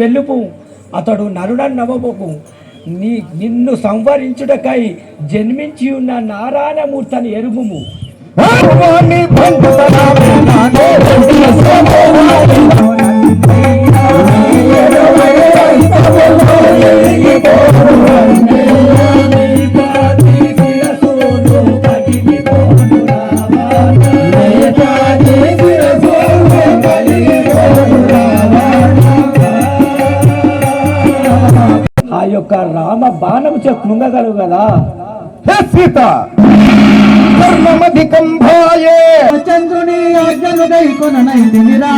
వెలుపు వెళ్ళుపు అతడు నరుడని నవ్వబోకు. నీ నిన్ను సంవరించుటకై జన్మించి ఉన్న నారాయణమూర్తిని ఎరుగుము. ఆ యొక్క రామ బాణము చే కృంగగలవు కదా? హే సీత! కర్మమధికం భాయే చంద్రుని ఆజ్ఞను గైకొననైతినిరా